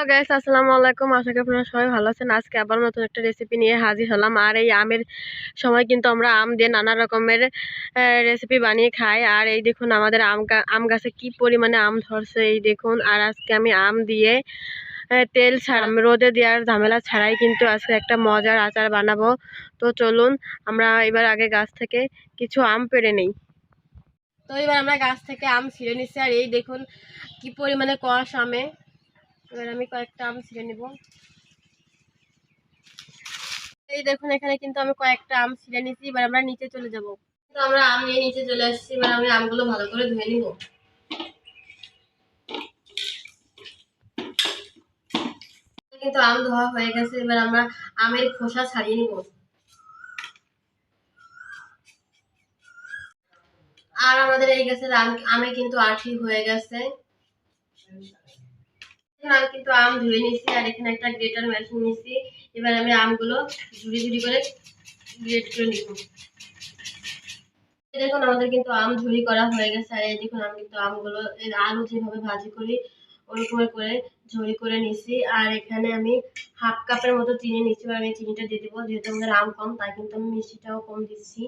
Hello guys আসসালামু আলাইকুম। আশা করি আপনারা সবাই ভালো আছেন। আজকে আবার নতুন একটা রেসিপি নিয়ে হাজির হলাম। আর এই আমের সময় কিন্তু আমরা আম দিয়ে নানা রকমের রেসিপি বানিয়ে খাই। আর এই দেখুন আমাদের আম আম গাছে কি পরিমাণে আম ধরছে এই দেখুন। আর আজকে আমি আম দিয়ে তেল ছাড়া রোদে দেওয়ার ঝামেলা ছাড়াই কিন্তু আজকে একটা মজার আচার বানাবো। তো চলুন আমরা এবার আগে গাছ থেকে কিছু আম পেড়ে নেই। তো এবার আমরা গাছ থেকে আম ছিঁড়ে নিচ্ছি। আর এই দেখুন কি পরিমাণে কষ আমে। এবার আমি কয়েকটা আম ছিঁড়ে নিব। এই দেখুন, এখানে কিন্তু আমি কয়েকটা আম ছিঁড়ে নিচ্ছি এবার আমরা নিচে চলে যাব। তো আমরা আম নিয়ে নিচে চলে আসছি, এবার আমি আমগুলো ভালো করে ধুয়ে নিব। কিন্তু আম ধোয়া হয়ে গেছে, এবার আমরা আমের খোসা ছাড়িয়ে নিব। আর আমাদের এই গাছের আম কিন্তু আঠি হয়ে গেছে। আমি কিন্তু আম ধুয়ে নিছি আর এখানে একটা গ্রেটার মেশিন নিছি এবার আমি আমগুলো ঝুড়ি ঝুড়ি করে গ্রেট করে নিব। দেখুন, আমাদের কিন্তু আম ঝুড়ি করা হয়ে গেছে, আর এই দেখুন, আমি কিন্তু আমগুলো আলু যেভাবে ভাজি করি ওরকম করে ঝুড়ি করে নিছি আর এখানে আমি হাফ কাপের মতো চিনি নিচ্ছি এবার আমি চিনিটা দিয়ে দেবো। যেহেতু আমাদের আম কম, তাই কিন্তু আমি মিষ্টিটাও কম দিচ্ছি।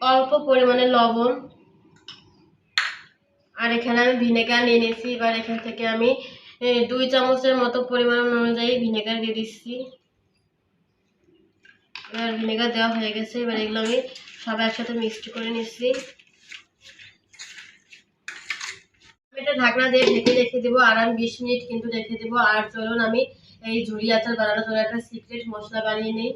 অল্প পরিমাণে লবণ আর এখানে আমি ভিনেগার নিয়ে নিয়েছি। এবার এখান থেকে আমি দুই চামচের মতো পরিমাণ অনুযায়ী ভিনেগার দিয়ে দিচ্ছি। এবার ভিনেগার দেওয়া হয়ে গেছে। এবার এগুলো আমি সব একসাথে মিক্সড করে নিচ্ছি। এটা ঢাকনা দিয়ে ঢেকে রেখে দেবো। আর আমি বিশ মিনিট কিন্তু রেখে দেবো। আর চলুন আমি এই ঝুড়ি আচার বানানোর জন্য একটা সিক্রেট মশলা বানিয়ে নিই।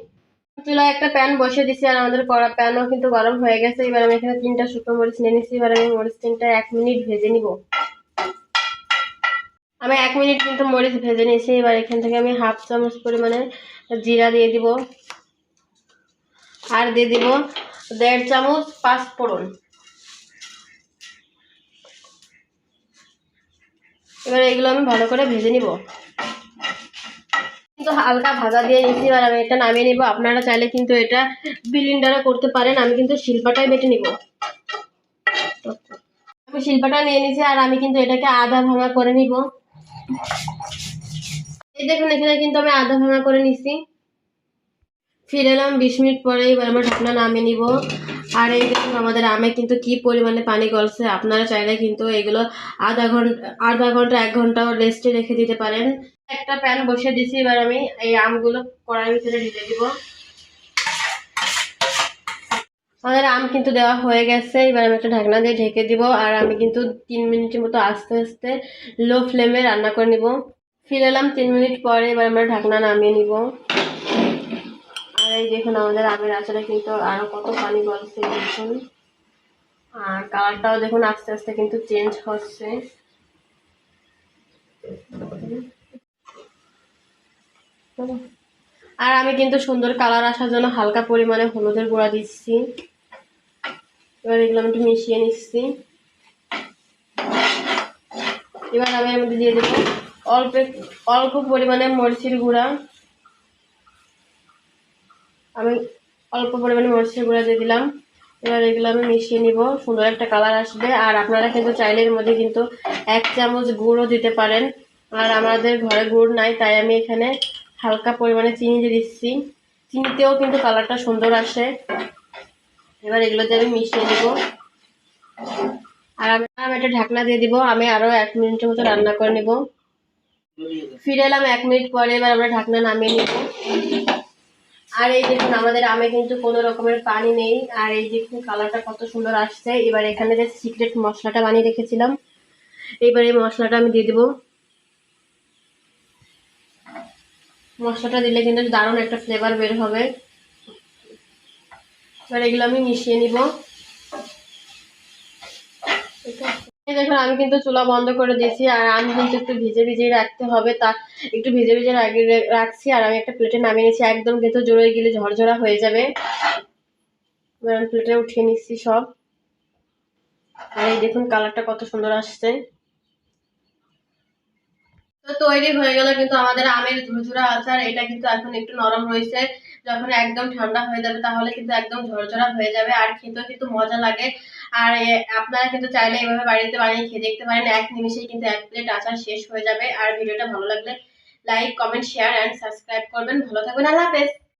চুলায় একটা প্যান বসিয়ে দিছি আর আমাদের কড়া প্যানও কিন্তু গরম হয়ে গেছে। এবার আমি এখানে তিনটা শুকনো মরিচ নিয়ে নিচ্ছি এবার আমি মরিচ তিনটা এক মিনিট ভেজে নিব। আমি এক মিনিট কিন্তু মরিচ ভেজে নিয়েছি। এবার এখান থেকে আমি হাফ চামচ পরিমাণে জিরা দিয়ে দিব। আর দিয়ে দিব দেড় চামচ পাঁচ ফোড়ন। এবার এগুলো আমি ভালো করে ভেজে নিব। কিন্তু হালকা ভাজা দিয়ে নিচ্ছি এবার আমি এটা নামিয়ে নিব। আপনারা চাইলে কিন্তু এটা বিলিন্ডারে করতে পারেন, আমি কিন্তু শিল্পাটাই বেটে নিব। আমি শিল্পাটা নিয়ে নিছি আর আমি কিন্তু এটাকে আধা ভাঙা করে নিব। এই দেখুন, এখানে কিন্তু আমি আধা ভাঙা করে নিছি। ফিরে এলাম বিশ মিনিট পরে, এবার আমরা ঢাকনা নামিয়ে নিব। আর এই দেখুন, আমাদের আমে কিন্তু কি পরিমাণে পানি গলছে, আপনারা চাইলে কিন্তু এগুলো আধা ঘণ্টা আধা ঘণ্টা, এক ঘন্টাও রেস্টে রেখে দিতে পারেন। একটা প্যান বসিয়ে দিছি, এবার আমি এই আমগুলো কড়াইয়ের ভিতরে ঢেলে দিব। আমাদের আম কিন্তু দেওয়া হয়ে গেছে, এবার আমি একটা ঢাকনা দিয়ে ঢেকে দিব, আর আমি কিন্তু তিন মিনিটের মতো আস্তে আস্তে লো ফ্লেমে রান্না করে নিব। ফিরে এলাম তিন মিনিট পরে, এবার আমরা ঢাকনা নামিয়ে নিব। আর এই দেখুন, আমাদের আমের আচারে কিন্তু আরও কত পানি গলছে দেখুন। আর কালারটাও দেখুন, আস্তে আস্তে কিন্তু চেঞ্জ হচ্ছে। আর আমি কিন্তু সুন্দর কালার আসার জন্য হালকা পরিমাণে হলুদের গুঁড়া দিচ্ছি। এবার এগুলো আমি একটু মিশিয়ে নিচ্ছি। এবার আমি এর মধ্যে দিয়ে দেবো অল্প অল্প পরিমাণে মরিচের গুঁড়া। আমি অল্প পরিমাণে মরিচের গুঁড়া দিয়ে দিলাম। এবার এগুলো আমি মিশিয়ে নিব, সুন্দর একটা কালার আসবে। আর আপনারা কিন্তু চাইলে এর মধ্যে কিন্তু এক চামচ গুঁড়ও দিতে পারেন। আর আমাদের ঘরে গুড় নাই, তাই আমি এখানে হালকা পরিমাণে চিনি দিয়ে দিচ্ছি। চিনিতেও কিন্তু কালারটা সুন্দর আসে। এবার এগুলো দিয়ে আমি মিশিয়ে দেবো। আর আমি একটা ঢাকনা দিয়ে দিব। আমি আরও এক মিনিটের মতো রান্না করে নেব। ফিরে এলাম এক মিনিট পরে, এবার আমরা ঢাকনা নামিয়ে নিব। আর এই দেখুন, আমাদের আমে কিন্তু কোনো রকমের পানি নেই। আর এই দেখুন, কালারটা কত সুন্দর আসছে। এবার এখানে যে সিক্রেট মশলাটা বানিয়ে রেখেছিলাম, এবার এই মশলাটা আমি দিয়ে দেবো। মশলাটা দিলে কিন্তু দারুণ একটা ফ্লেভার বের হবে। এবার এগুলো আমি মিশিয়ে নিব। দেখুন, আমি কিন্তু চুলা বন্ধ করে দিয়েছি, আর আমি কিন্তু একটু ভিজে ভিজে রাখতে হবে। তা একটু ভিজে ভিজে রাখছি, আর আমি একটা প্লেটে নামিয়ে নিয়েছি, একদম কিন্তু জোরে গেলে ঝরঝরা হয়ে যাবে। প্লেটে উঠিয়ে নিচ্ছি সব। আর এই দেখুন কালারটা কত সুন্দর আসছে। তো তৈরি হয়ে গেল কিন্তু আমাদের আমের ঝুরঝুরা আচার, এটা কিন্তু এখন একটু নরম রয়েছে। যখন একদম ঠান্ডা হয়ে যাবে তাহলে কিন্তু একদম ঝরঝরা হয়ে যাবে আর খেতেও কিন্তু মজা লাগে। আর আপনারা কিন্তু চাইলে এভাবে বাড়িতে বানিয়ে খেয়ে দেখতে পারেন। এক নিমিশেই কিন্তু এক প্লেট আচার শেষ হয়ে যাবে। আর ভিডিওটা ভালো লাগলে like comment share and subscribe করবেন। ভালো থাকবেন। আল্লাহ হাফেজ।